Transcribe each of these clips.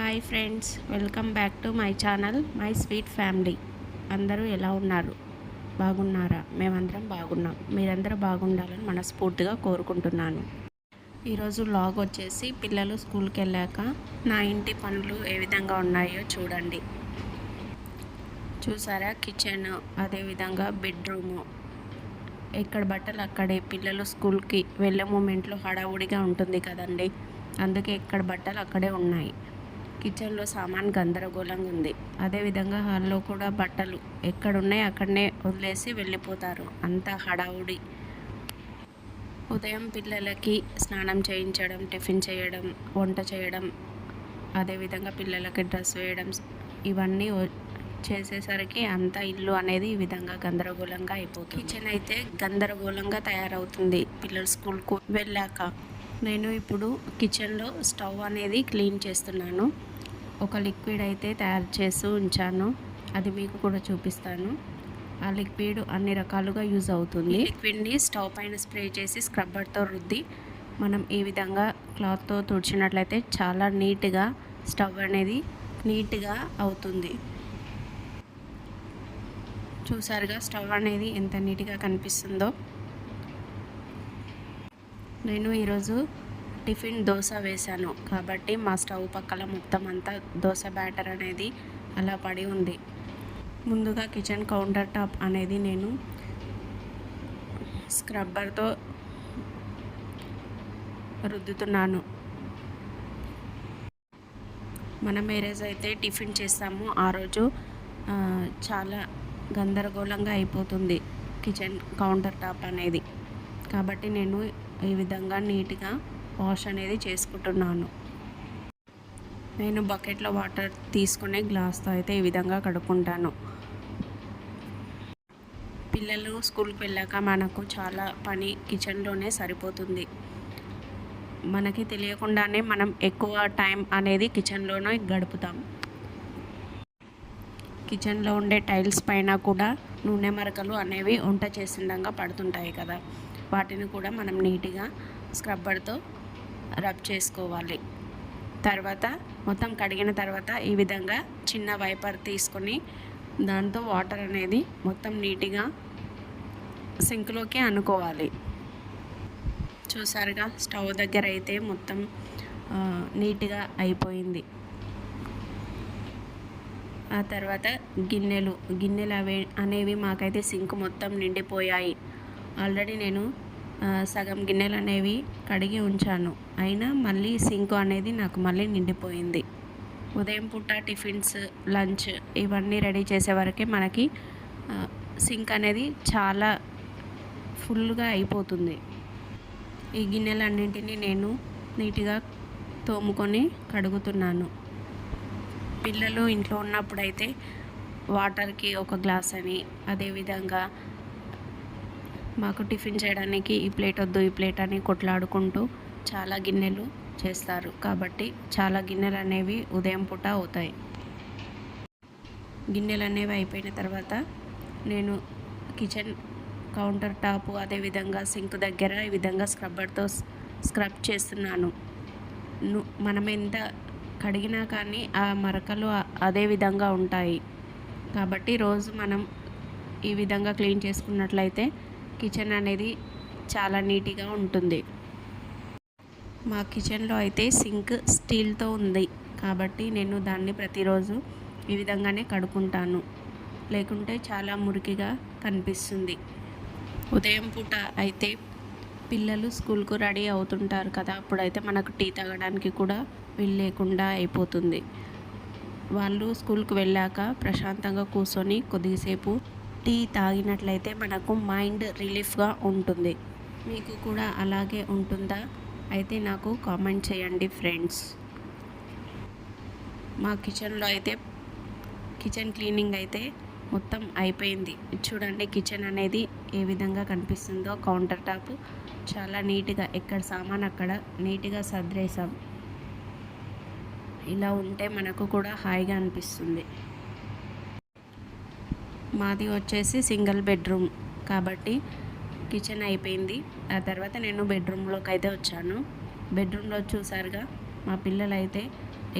Hi friends welcome back to my channel my sweet family. అందరూ ఎలా ఉన్నారు? బాగున్నారా? మేమందరం బాగున్నాం. మీరందరూ బాగుండాలని మనస్ఫూర్తిగా కోరుకుంటున్నాను. ఈరోజు లాగ్ వచ్చేసి పిల్లలు స్కూల్కి వెళ్ళాక నా ఇంటి పనులు ఏ విధంగా ఉన్నాయో చూడండి. చూసారా? కిచెన్ అదేవిధంగా బెడ్రూము. ఎక్కడ బట్టలు అక్కడే. పిల్లలు స్కూల్కి వెళ్ళే మూమెంట్లో హడావుడిగా ఉంటుంది కదండి. అందుకే ఇక్కడ బట్టలు అక్కడే ఉన్నాయి. కిచెన్లో సామాన్ గందరగోళంగా ఉంది. అదేవిధంగా హాల్లో కూడా బట్టలు ఎక్కడున్నాయి అక్కడనే వదిలేసి వెళ్ళిపోతారు. అంత హడావుడి. ఉదయం పిల్లలకి స్నానం చేయించడం టిఫిన్ చేయడం వంట చేయడం అదేవిధంగా పిల్లలకి డ్రెస్ వేయడం ఇవన్నీ చేసేసరికి అంత ఇల్లు అనేది ఈ విధంగా గందరగోళంగా అయిపోతుంది. కిచెన్ అయితే గందరగోళంగా తయారవుతుంది పిల్లలు స్కూల్కు వెళ్ళాక. నేను ఇప్పుడు కిచెన్లో స్టవ్ అనేది క్లీన్ చేస్తున్నాను. ఒక లిక్విడ్ అయితే తయారు చేసి ఉంచాను. అది మీకు కూడా చూపిస్తాను. ఆ లిక్విడ్ అన్ని రకాలుగా యూజ్ అవుతుంది. లిక్విడ్ని స్టవ్ పైన స్ప్రే చేసి స్క్రబ్బర్తో రుద్ది మనం ఈ విధంగా క్లాత్తో తుడిచినట్లయితే చాలా నీట్గా స్టవ్ అనేది నీట్గా అవుతుంది. చూసారుగా స్టవ్ అనేది ఎంత నీట్గా కనిపిస్తుందో. నేను ఈరోజు టిఫిన్ దోశ వేశాను. కాబట్టి మా స్టవ్ పక్కల మొత్తం అంతా దోశ బ్యాటర్ అనేది అలా పడి ఉంది. ముందుగా కిచెన్ కౌంటర్ టాప్ అనేది నేను స్క్రబ్బర్తో రుద్దుతున్నాను. మనం ఏ రోజు అయితే టిఫిన్ చేస్తామో. ఆ రోజు చాలా గందరగోళంగా అయిపోతుంది కిచెన్ కౌంటర్ టాప్ అనేది. కాబట్టి నేను ఈ విధంగా నీట్గా వాష్ అనేది చేసుకుంటున్నాను. నేను బకెట్లో వాటర్ తీసుకునే గ్లాస్తో అయితే ఈ విధంగా కడుక్కుంటాను. పిల్లలు స్కూల్కి వెళ్ళాక మనకు చాలా పని కిచెన్లోనే సరిపోతుంది. మనకి తెలియకుండానే మనం ఎక్కువ టైం అనేది కిచెన్లోనే గడుపుతాం. కిచెన్లో ఉండే టైల్స్ పైన కూడా నూనె మరకలు అనేవి వంట చేసిండంగా పడుతుంటాయి కదా. వాటిని కూడా మనం నీట్గా స్క్రబ్బర్తో రబ్ చేసుకోవాలి. తర్వాత మొత్తం కడిగిన తర్వాత ఈ విధంగా చిన్న వైపర్ తీసుకొని దాంతో వాటర్ అనేది మొత్తం నీట్గా సింక్లోకి అనుకోవాలి. చూసారుగా స్టవ్ దగ్గర అయితే మొత్తం నీట్గా అయిపోయింది. ఆ తర్వాత గిన్నెలు గిన్నెలు అవే అనేవి మాకైతే సింక్ మొత్తం నిండిపోయాయి. ఆల్రెడీ నేను సగం గిన్నెలు అనేవి కడిగి ఉంచాను. అయినా మళ్ళీ సింక్ అనేది నాకు మళ్ళీ నిండిపోయింది. ఉదయం పూట టిఫిన్స్ లంచ్ ఇవన్నీ రెడీ చేసే వరకే మనకి సింక్ అనేది చాలా ఫుల్గా అయిపోతుంది. ఈ గిన్నెలన్నింటినీ నేను నీట్గా తోముకొని కడుగుతున్నాను. పిల్లలు ఇంట్లో ఉన్నప్పుడైతే వాటర్కి ఒక గ్లాస్ అని అదేవిధంగా మాకు టిఫిన్ చేయడానికి ఈ ప్లేట్ వద్దు ఈ ప్లేట్ అని కొట్లాడుకుంటూ చాలా గిన్నెలు చేస్తారు కాబట్టి చాలా గిన్నెలు అనేవి ఉదయం పూట అవుతాయి. గిన్నెలు అనేవి అయిపోయిన తర్వాత నేను కిచెన్ కౌంటర్ టాప్ అదేవిధంగా సింక్ దగ్గర ఈ విధంగా స్క్రబ్బర్తో స్క్రబ్ చేస్తున్నాను. మనం ఎంత కడిగినా కానీ ఆ మరకలు అదే విధంగా ఉంటాయి. కాబట్టి రోజు మనం ఈ విధంగా క్లీన్ చేసుకున్నట్లయితే కిచెన్ అనేది చాలా నీట్గా ఉంటుంది. మా కిచెన్లో అయితే సింక్ స్టీల్తో ఉంది. కాబట్టి నేను దాన్ని ప్రతిరోజు ఈ విధంగానే కడుక్కుంటాను. లేకుంటే చాలా మురికిగా కనిపిస్తుంది. ఉదయం పూట అయితే పిల్లలు స్కూల్కు రెడీ అవుతుంటారు కదా అప్పుడైతే మనకు టీ తాగడానికి కూడా వీలు లేకుండా అయిపోతుంది. వాళ్ళు స్కూల్కి వెళ్ళాక ప్రశాంతంగా కూర్చొని కొద్దిసేపు టీ తాగినట్లయితే మనకు మైండ్ రిలీఫ్గా ఉంటుంది. మీకు కూడా అలాగే ఉంటుందా? అయితే నాకు కామెంట్ చేయండి ఫ్రెండ్స్. మా కిచెన్లో అయితే కిచెన్ క్లీనింగ్ అయితే మొత్తం అయిపోయింది. చూడండి కిచెన్ అనేది ఏ విధంగా కనిపిస్తుందో కౌంటర్ టాప్ చాలా నీట్గా ఎక్కడ సామాన్ అక్కడ నీట్గా సర్దేశాం. ఇలా ఉంటే మనకు కూడా హాయిగా అనిపిస్తుంది. మాది వచ్చేసి సింగిల్ బెడ్రూమ్ కాబట్టి కిచెన్ అయిపోయింది. ఆ తర్వాత నేను బెడ్రూమ్లోకి అయితే వచ్చాను. బెడ్రూమ్లో చూసారుగా మా పిల్లలు అయితే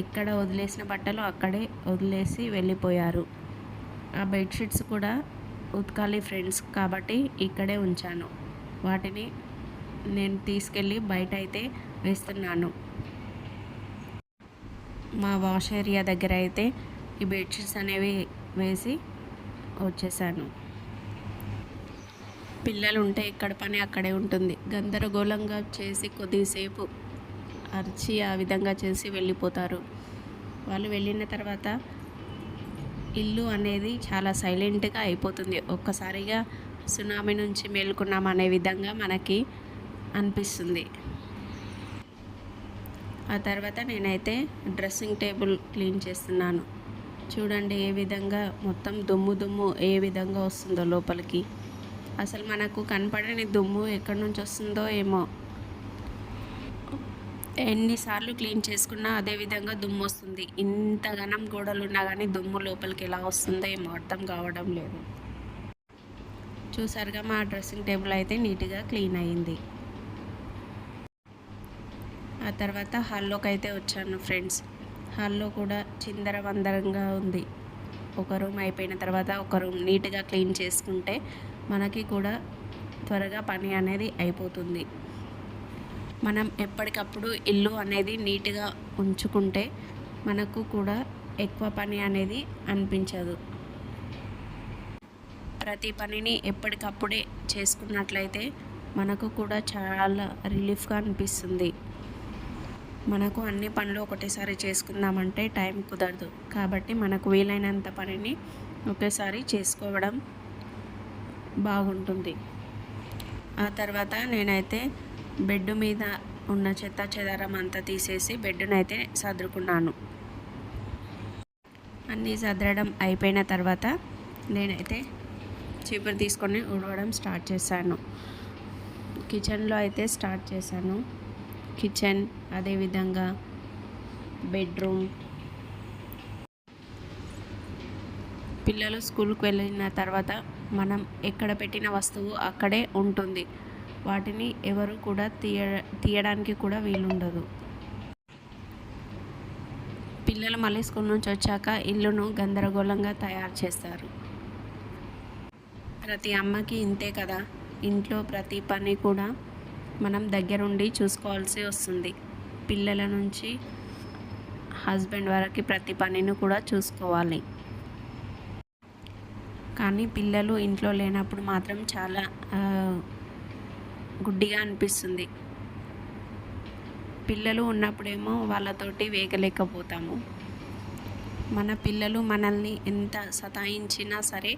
ఎక్కడ వదిలేసిన బట్టలు అక్కడే వదిలేసి వెళ్ళిపోయారు. ఆ బెడ్షీట్స్ కూడా ఉత్కాలి ఫ్రెండ్స్ కాబట్టి ఇక్కడే ఉంచాను. వాటిని నేను తీసుకెళ్ళి బయట అయితే వేస్తున్నాను. మా వాష్ ఏరియా దగ్గర అయితే ఈ బెడ్షీట్స్ అనేవి వేసి వచ్చేసాను. పిల్లలు ఉంటే ఎక్కడ పని అక్కడే ఉంటుంది. గందరగోళంగా చేసి కొద్దిసేపు అరిచి ఆ విధంగా చేసి వెళ్ళిపోతారు. వాళ్ళు వెళ్ళిన తర్వాత ఇల్లు అనేది చాలా సైలెంట్గా అయిపోతుంది. ఒక్కసారిగా సునామీ నుంచి మేలుకున్నాం అనే విధంగా మనకి అనిపిస్తుంది. ఆ తర్వాత నేనైతే డ్రెస్సింగ్ టేబుల్ క్లీన్ చేస్తున్నాను. చూడండి ఏ విధంగా మొత్తం దుమ్ము దుమ్ము ఏ విధంగా వస్తుందో లోపలికి. అసలు మనకు కనపడని దుమ్ము ఎక్కడి నుంచి వస్తుందో ఏమో. ఎన్నిసార్లు క్లీన్ చేసుకున్నా అదే విధంగా దుమ్ము వస్తుంది. ఇంత ఘనం గోడలు ఉన్నా కానీ దుమ్ము లోపలికి ఎలా వస్తుందో ఏమో అర్థం కావడం లేదు. చూసారుగా మా డ్రెస్సింగ్ టేబుల్ అయితే నీట్గా క్లీన్ అయింది. ఆ తర్వాత హాల్లోకి అయితే వచ్చాను ఫ్రెండ్స్. హాల్లో కూడా చిందర వందరంగా ఉంది. ఒక రూమ్ అయిపోయిన తర్వాత ఒక రూమ్ నీట్గా క్లీన్ చేసుకుంటే మనకి కూడా త్వరగా పని అనేది అయిపోతుంది. మనం ఎప్పటికప్పుడు ఇల్లు అనేది నీట్గా ఉంచుకుంటే మనకు కూడా ఎక్కువ పని అనేది అనిపించదు. ప్రతి పనిని ఎప్పటికప్పుడే చేసుకున్నట్లయితే మనకు కూడా చాలా రిలీఫ్గా అనిపిస్తుంది. మనకు అన్ని పనులు ఒకటేసారి చేసుకుందామంటే టైం కుదరదు. కాబట్టి మనకు వీలైనంత పనిని ఒకేసారి చేసుకోవడం బాగుంటుంది. ఆ తర్వాత నేనైతే బెడ్ మీద ఉన్న చెత్త చెదారం అంతా తీసేసి బెడ్నైతే సర్దుకున్నాను అన్నీ సదరడం అయిపోయిన తర్వాత నేనైతే చీపురు తీసుకొని ఉడవడం స్టార్ట్ చేశాను. కిచెన్లో అయితే స్టార్ట్ చేశాను. కిచెన్ అదేవిధంగా బెడ్రూమ్. పిల్లలు స్కూల్కి వెళ్ళిన తర్వాత మనం ఎక్కడ పెట్టిన వస్తువు అక్కడే ఉంటుంది. వాటిని ఎవరు కూడా తీయ తీయడానికి కూడా వీలుండదు. పిల్లలు మళ్ళీ స్కూల్ నుంచి వచ్చాక ఇల్లును గందరగోళంగా తయారు చేస్తారు. ప్రతి అమ్మకి ఇంతే కదా? ఇంట్లో ప్రతి పని కూడా మనం దగ్గరుండి చూసుకోవాల్సి వస్తుంది. పిల్లల నుంచి హస్బెండ్ వరకు ప్రతి పనిని కూడా చూసుకోవాలి. కానీ పిల్లలు ఇంట్లో లేనప్పుడు మాత్రం చాలా గుడ్డిగా అనిపిస్తుంది. పిల్లలు ఉన్నప్పుడేమో వాళ్ళతోటి వేగలేకపోతాము. మన పిల్లలు మనల్ని ఎంత సతాయించినా సరే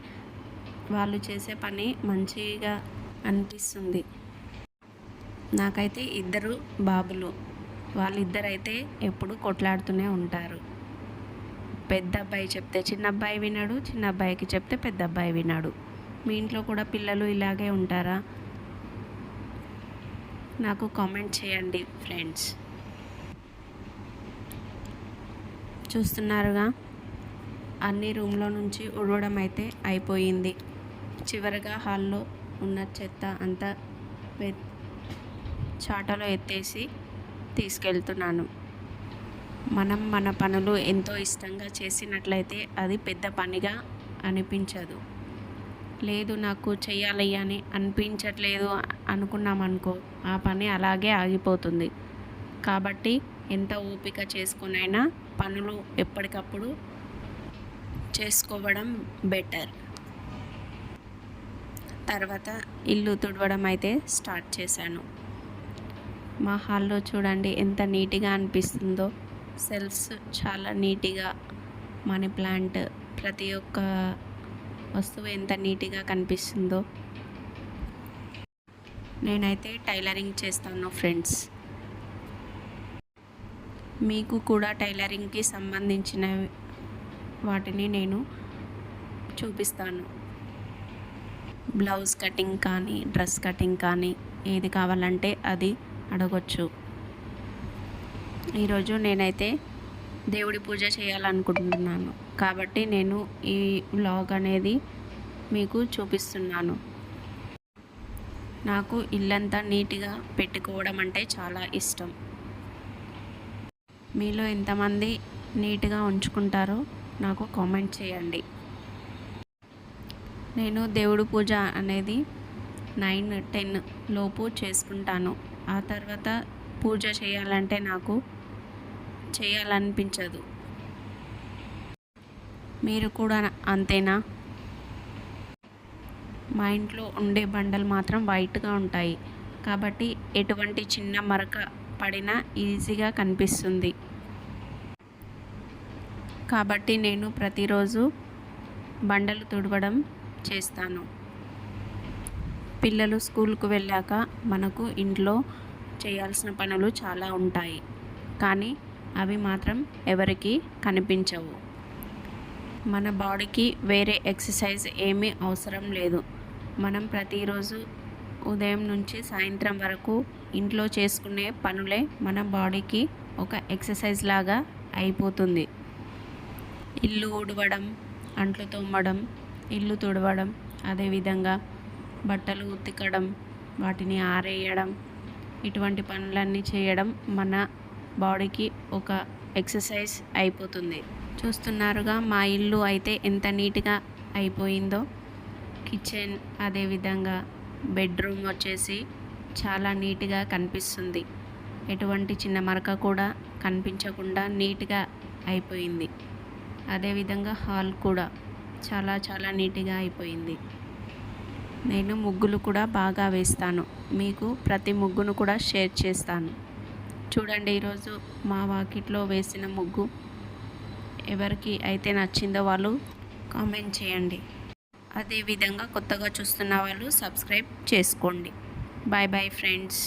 వాళ్ళు చేసే పని మంచిగా అనిపిస్తుంది. నాకైతే ఇద్దరు బాబులు. వాళ్ళిద్దరైతే ఎప్పుడు కొట్లాడుతూనే ఉంటారు. పెద్ద అబ్బాయి చెప్తే చిన్న అబ్బాయి వినడు చిన్న అబ్బాయికి చెప్తే పెద్ద అబ్బాయి వినడు. మీ ఇంట్లో కూడా పిల్లలు ఇలాగే ఉంటారా? నాకు కామెంట్ చేయండి ఫ్రెండ్స్. చూస్తున్నారుగా? అన్ని రూమ్లో నుంచి ఉడవడం అయితే అయిపోయింది. చివరిగా హాల్లో ఉన్న చెత్త అంతా చాటలో ఎత్తేసి తీసుకెళ్తున్నాను. మనం మన పనులు ఎంతో ఇష్టంగా చేసినట్లయితే అది పెద్ద పనిగా అనిపించదు. లేదు నాకు చేయాలి అని అనిపించట్లేదు అనుకున్నామనుకో ఆ పని అలాగే ఆగిపోతుంది. కాబట్టి ఎంత ఓపిక చేసుకునైనా పనులు ఎప్పటికప్పుడు చేసుకోవడం బెటర్. తర్వాత ఇల్లు తుడవడం అయితే స్టార్ట్ చేశాను. మా హాల్లో చూడండి ఎంత నీట్గా అనిపిస్తుందో. సెల్స్ చాలా నీట్గా మనీ ప్లాంట్ ప్రతి ఒక్క వస్తువు ఎంత నీట్గా కనిపిస్తుందో. నేనైతే టైలరింగ్ చేస్తాను ఫ్రెండ్స్. మీకు కూడా టైలరింగ్కి సంబంధించిన వాటిని నేను చూపిస్తాను. బ్లౌజ్ కటింగ్ కానీ డ్రెస్ కటింగ్ కానీ ఏది కావాలంటే అది అడగొచ్చు. ఈరోజు నేనైతే దేవుడి పూజ చేయాలనుకుంటున్నాను. కాబట్టి నేను ఈ వ్లాగ్ అనేది మీకు చూపిస్తున్నాను. నాకు ఇల్లంతా నీట్గా పెట్టుకోవడం అంటే చాలా ఇష్టం. మీలో ఎంతమంది నీట్గా ఉంచుకుంటారో నాకు కామెంట్ చేయండి. నేను దేవుడు పూజ అనేది నైన్ టెన్ లోపు చేసుకుంటాను. ఆ తర్వాత పూజ చేయాలంటే నాకు చేయాలనిపించదు. మీరు కూడా అంతేనా? మా ఇంట్లో ఉండే బండలు మాత్రం వైట్గా ఉంటాయి. కాబట్టి ఎటువంటి చిన్న మరక పడినా ఈజీగా కనిపిస్తుంది. కాబట్టి నేను ప్రతిరోజు బండలు తుడవడం చేస్తాను. పిల్లలు స్కూల్కు వెళ్ళాక మనకు ఇంట్లో చేయాల్సిన పనులు చాలా ఉంటాయి. కానీ అవి మాత్రం ఎవరికీ కనిపించవు. మన బాడీకి వేరే ఎక్సర్సైజ్ ఏమీ అవసరం లేదు. మనం ప్రతిరోజు ఉదయం నుంచి సాయంత్రం వరకు ఇంట్లో చేసుకునే పనులే మన బాడీకి ఒక ఎక్సర్సైజ్ లాగా అయిపోతుంది. ఇల్లు ఊడవడం అంట్లు తోమడం ఇల్లు తుడవడం అదేవిధంగా బట్టలు ఉతికడం వాటిని ఆరేయడం ఇటువంటి పనులన్నీ చేయడం మన బాడీకి ఒక ఎక్సర్సైజ్ అయిపోతుంది. చూస్తున్నారుగా మా ఇల్లు అయితే ఎంత నీట్గా అయిపోయిందో. కిచెన్ అదేవిధంగా బెడ్రూమ్ వచ్చేసి చాలా నీట్గా కనిపిస్తుంది. ఎటువంటి చిన్న మరక కూడా కనిపించకుండా నీట్గా అయిపోయింది. అదేవిధంగా హాల్ కూడా చాలా చాలా నీట్గా అయిపోయింది. నేను ముగ్గులు కూడా బాగా వేస్తాను. మీకు ప్రతి ముగ్గును కూడా షేర్ చేస్తాను. చూడండి ఈరోజు మా వాకిట్లో వేసిన ముగ్గు ఎవరికి అయితే నచ్చిందో వాళ్ళు కామెంట్ చేయండి. అదేవిధంగా కొత్తగా చూస్తున్న వాళ్ళు సబ్స్క్రైబ్ చేసుకోండి. Bye bye friends.